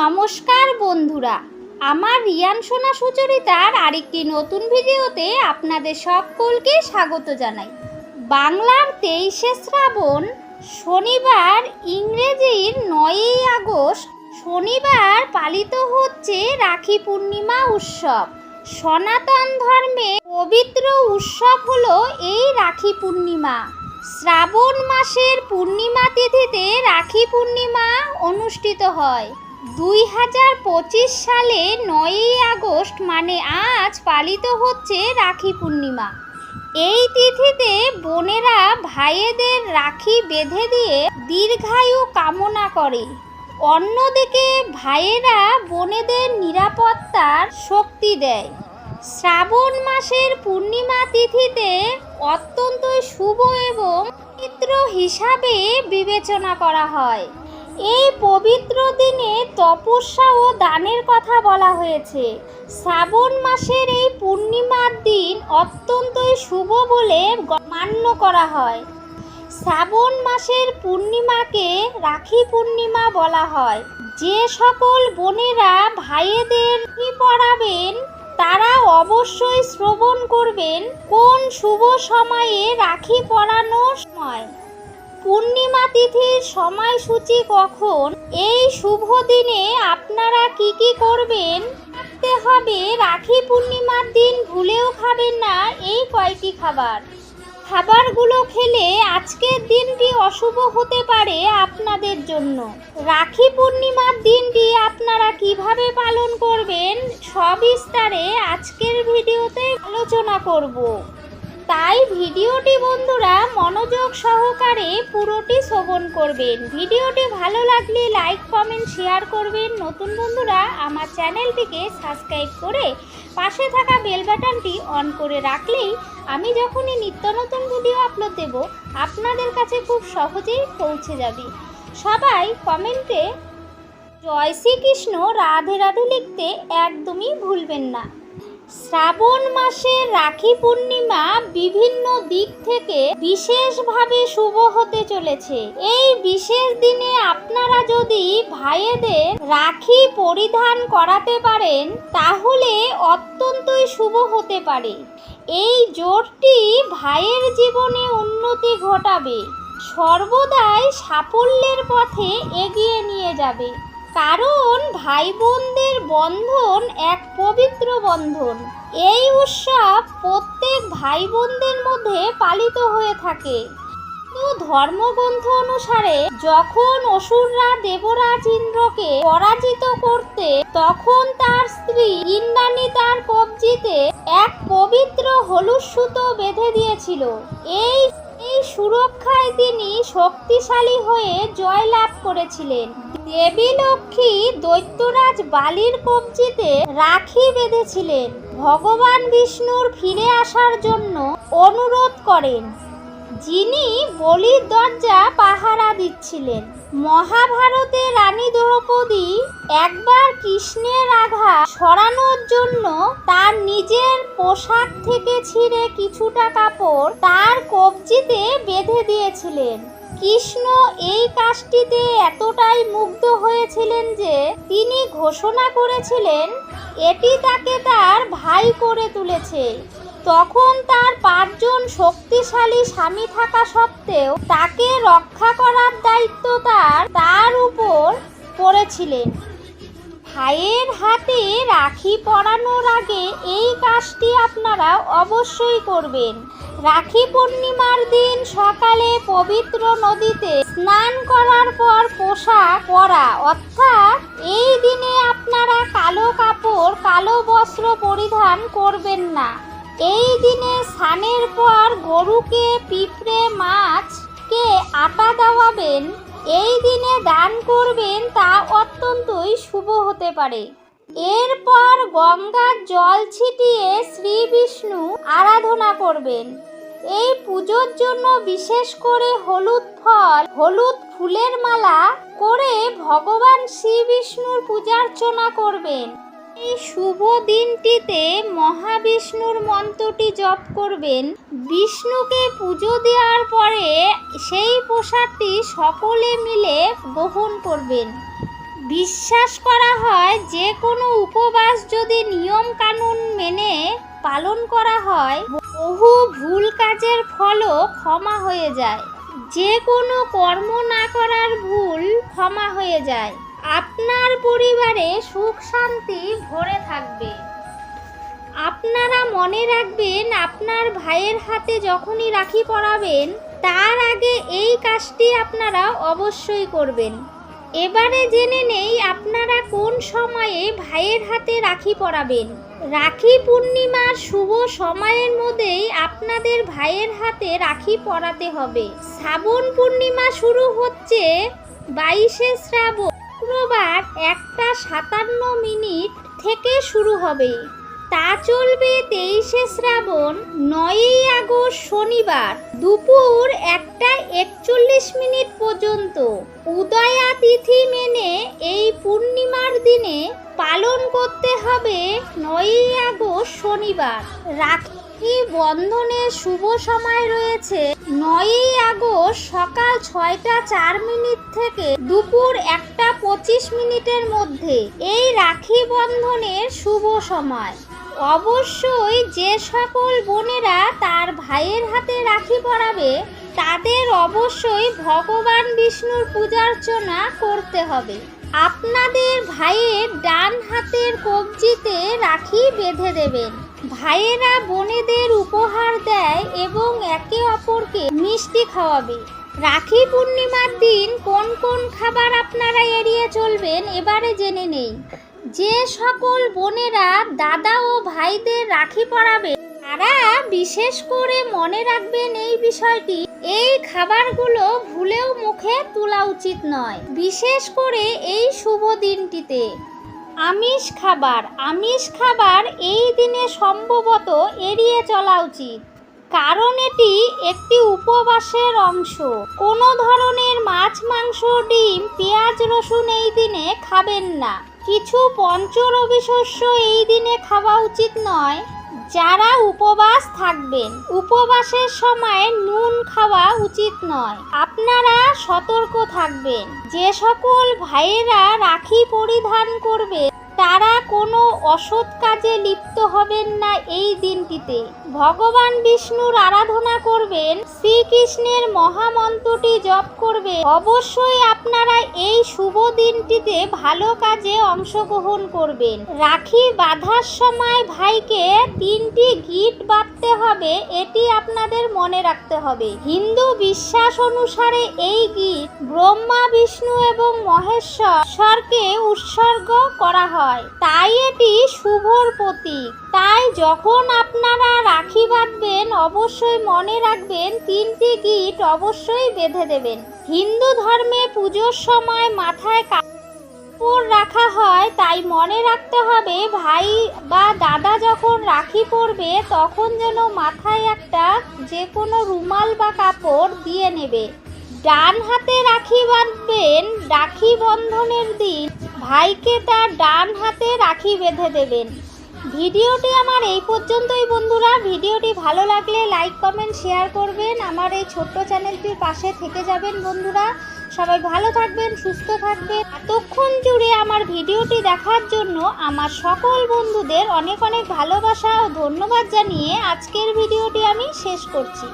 নমস্কার বন্ধুরা, আমার রিয়ান সোনা সুচরিতার আরেকটি নতুন ভিডিওতে আপনাদের সকলকে স্বাগত জানাই। বাংলার তেইশে শ্রাবণ শনিবার ইংরেজির নয়ই আগস্ট শনিবার পালিত হচ্ছে রাখি পূর্ণিমা উৎসব। সনাতন ধর্মে পবিত্র উৎসব হলো এই রাখি পূর্ণিমা। শ্রাবণ মাসের পূর্ণিমা তিথিতে রাখি পূর্ণিমা অনুষ্ঠিত হয়। দুই হাজার পঁচিশ সালে নয়ই আগস্ট মানে আজ, পালিত হচ্ছে রাখি পূর্ণিমা। এই তিথিতে বোনেরা ভাইয়েদের রাখি বেঁধে দিয়ে দীর্ঘায়ু কামনা করে। অন্যদিকে ভাইয়েরা বোনেদের নিরাপত্তার শক্তি দেয়। শ্রাবণ মাসের পূর্ণিমা তিথিতে অত্যন্ত শুভ এবং পবিত্র হিসাবে বিবেচনা করা হয়। এই পবিত্র দিনে তপস্যা ও দানের কথা বলা হয়েছে। শ্রাবণ মাসের এই পূর্ণিমার দিন অত্যন্তই শুভ বলে মান্য করা হয়। শ্রাবণ মাসের পূর্ণিমাকে রাখি পূর্ণিমা বলা হয়। যে সকল বোনেরা ভাইয়েদের কি পড়াবেন, তারা অবশ্যই শ্রবণ করবেন কোন শুভ সময়ে রাখি পরানোর সময়। পূর্ণিমা তিথির সময়সূচি কখন? এই শুভ দিনে আপনারা কি কি করবেন? থাকতে হবে, রাখি পূর্ণিমার দিন ভুলেও খাবেন না এই কয়টি খাবার। খাবারগুলো খেলে আজকের দিনটি অশুভ হতে পারে আপনাদের জন্য। রাখি পূর্ণিমার দিনটি আপনারা কীভাবে পালন করবেন, সবিস্তারে আজকের ভিডিওতে আলোচনা করব। তাই ভিডিওটি বন্ধুরা মনোযোগ সহকারে পুরোটি শ্রবণ করবেন। ভিডিওটি ভালো লাগলে লাইক, কমেন্ট, শেয়ার করবেন। নতুন বন্ধুরা, আমার চ্যানেলটিকে সাবস্ক্রাইব করে পাশে থাকা বেল বাটনটি অন করে রাখলেই আমি যখনই নিত্য নতুন ভিডিও আপলোড দেব, আপনাদের কাছে খুব সহজেই পৌঁছে যাবে। সবাই কমেন্টে জয় শ্রীকৃষ্ণ, রাধে রাধে লিখতে একদমই ভুলবেন না। শ্রাবণ মাসের রাখি পূর্ণিমা বিভিন্ন দিক থেকে বিশেষভাবে শুভ হতে চলেছে। এই বিশেষ দিনে আপনারা যদি ভাইয়েদের রাখি পরিধান করাতে পারেন, তাহলে অত্যন্তই শুভ হতে পারে। এই জোরটি ভাইয়ের জীবনে উন্নতি ঘটাবে। সর্বদাই সাফল্যের পথে এগিয়ে নিয়ে যাবে। কারণ ভাই বোনদের বন্ধন এক পবিত্র বন্ধন। এই উৎসব প্রত্যেক ভাই বোনদের মধ্যে পালিত হয়ে থাকে। ধর্মগ্রন্থ অনুসারে যখন অসুররা দেবরাজ ইন্দ্রকে পরাজিত করতে, তখন তার স্ত্রী ইন্দ্রাণী তার কবজিতে এক পবিত্র হলুদ সুতো বেঁধে দিয়েছিল। এই এই সুরক্ষায় তিনি শক্তিশালী হয়ে জয়লাভ করেছিলেন। দেবী লক্ষ্মী দৈত্যরাজ বালির কবজিতে রাখি বেঁধেছিলেন। ভগবান বিষ্ণুর ফিরে আসার জন্য অনুরোধ করেন, যিনি বলির দরজা পাহারা দিচ্ছিলেন। মহাভারতে রানী দ্রৌপদী একবার কৃষ্ণের আঘাত সরানোর জন্য তার নিজের পোশাক থেকে ছিঁড়ে কিছুটা কাপড় তার কবজিতে বেঁধে দিয়েছিলেন। কৃষ্ণ এই কাজটিতে এতটাই মুগ্ধ হয়েছিলেন যে তিনি ঘোষণা করেছিলেন, এটি তাকে তার ভাই করে তুলেছে। তখন তার পাঁচজন শক্তিশালী স্বামী থাকা সত্ত্বেও তাকে রক্ষা করার দায়িত্ব তার তার উপর পড়েছিলেন। ভাইয়ের হাতে রাখি পরানোর আগে এই কাজটি আপনারা অবশ্যই করবেন। রাখি পূর্ণিমার দিন সকালে পবিত্র নদীতে স্নান করার পর পোশাক পরা, অর্থাৎ এই দিনে আপনারা কালো কাপড়, কালো বস্ত্র পরিধান করবেন না। এই দিনে স্নানের পর গরুকে, পিঁপড়ে, মাছকে আটা দেওয়াবেন, এই দিনে দান করবেন তা অত্যন্তই শুভ হতে পারে। এরপর গঙ্গার জল ছিটিয়ে শ্রী বিষ্ণু আরাধনা করবেন। এই পুজোর জন্য বিশেষ করে হলুদ ফল, হলুদ ফুলের মালা করে ভগবান শ্রী বিষ্ণুর পূজার্চনা করবেন। এই শুভ দিনটিতে মহাবিষ্ণুর মন্ত্রটি জপ করবেন। বিষ্ণুকে পুজো দেওয়ার পরে সেই প্রসাদটি সকলে মিলে গ্রহণ করবেন। বিশ্বাস করা হয়, যে কোনো উপবাস যদি নিয়ম কানুন মেনে পালন করা হয়, বহু ভুল কাজের ফলও ক্ষমা হয়ে যায়। যে কোনো কর্ম না করার ভুল ক্ষমা হয়ে যায়। আপনার পরিবারে সুখ শান্তি ভরে থাকবে। আপনারা মনে রাখবেন, আপনার ভাইয়ের হাতে যখনই রাখি পরাবেন, তার আগে এই কাজটি আপনারা অবশ্যই করবেন। এবারে জেনে নেই আপনারা কোন সময়ে ভাইয়ের হাতে রাখি পরাবেন। রাখি পূর্ণিমার শুভ সময়ের মধ্যেই আপনাদের ভাইয়ের হাতে রাখি পরাতে হবে। শ্রাবণ পূর্ণিমা শুরু হচ্ছে বাইশে শ্রাবণ। শুক্রবার একটা সাতান্ন মিনিট থেকে শুরু হবে। তা চলবে তেইশে শ্রাবণ, নয়ই আগস্ট শনিবার দুপুর একটা একচল্লিশ মিনিট পর্যন্ত। উদয়া তিথি মেনে এই পূর্ণিমার দিনে পালন করতে হবে নয়ই আগস্ট শনিবার। রাখি বন্ধনের শুভ সময় রয়েছে? নয়ই আগস্ট সকাল ছয়টা চার মিনিট থেকে দুপুর একটা পঁচিশ মিনিটের মধ্যে এই রাখি বন্ধনের শুভ সময়। অবশ্যই যে সকল বোনেরা তার ভাইয়ের হাতে রাখি পরাবে, তাদের অবশ্যই ভগবান বিষ্ণুর পূজার্চনা করতে হবে। আপনাদের ভাইয়ের ডান হাতের কবজিতে রাখি বেঁধে দেবেন। ভাইয়েরা বোনেদের উপহার দেয় এবং একে অপরকে মিষ্টি খাওয়াবে। রাখি পূর্ণিমার দিন কোন কোন খাবার আপনারা এড়িয়ে চলবেন এবারে জেনে নেই। যে সকল বোনেরা দাদা ও ভাইদের রাখি পরাবে তারা বিশেষ করে মনে রাখবেন এই বিষয়টি, এই খাবারগুলো ভুলেও মুখে তোলা উচিত নয়। বিশেষ করে এই শুভ দিনটিতে। আমিষ খাবার আমিষ খাবার এই দিনে সম্ভবত এড়িয়ে চলা উচিত। কারণ এটি একটি উপবাসের অংশ। কোনো ধরনের মাছ, মাংস, ডিম, পেঁয়াজ, রসুন এই দিনে খাবেন না। কিছু পঞ্চরবি শস্য এই দিনে খাওয়া উচিত নয়। যারা উপবাস থাকবেন, উপবাসের সময় নুন খাওয়া উচিত নয়। আপনারা সতর্ক থাকবেন। যে সকল ভাইয়েরা রাখি পরিধান করবে তারা কোনো অসৎ কাজে লিপ্ত হবেন না এই দিনটিতে। ভগবান বিষ্ণুর আরাধনা করবেন, শ্রীকৃষ্ণের মহামন্ত্রটি জপ করবে অবশ্যই আপনারা এই শুভ দিনটিতে ভালো কাজে অংশগ্রহণ করবেন। রাখি বাঁধার সময় ভাইকে তিনটি গিট বাঁধতে হবে, এটি আপনাদের মনে রাখতে হবে। হিন্দু বিশ্বাস অনুসারে এই গীত ব্রহ্মা, বিষ্ণু এবং মহেশ্বরকে উৎসর্গ করা হয়। তাই এটি শুভর প্রতীক। তাই যখন আপনারা রাখি বাঁধবেন, অবশ্যই মনে রাখবেন তিনটি গিট অবশ্যই বেঁধে দেবেন। হিন্দু ধর্মে পুজোর সময় মাথায় কাপড় রাখা হয়, তাই মনে রাখতে হবে, ভাই বা দাদা যখন রাখি পরবে, তখন যেন মাথায় একটা যে কোনো রুমাল বা কাপড় দিয়ে নেবে। ডান হাতে রাখি বাঁধবেন রাখি বন্ধনের দিন, ভাইকে তার ডান হাতে রাখি বেঁধে দেবেন। ভিডিওটি আমার এই পর্যন্তই বন্ধুরা। ভিডিওটি ভালো লাগলে লাইক, কমেন্ট, শেয়ার করবেন। আমার এই ছোট্ট চ্যানেলটির পাশে থেকে যাবেন বন্ধুরা। সবাই ভালো থাকবেন, সুস্থ থাকবেন। এতক্ষণ জুড়ে আমার ভিডিওটি দেখার জন্য আমার সকল বন্ধুদের অনেক অনেক ভালোবাসা ও ধন্যবাদ জানিয়ে আজকের ভিডিওটি আমি শেষ করছি।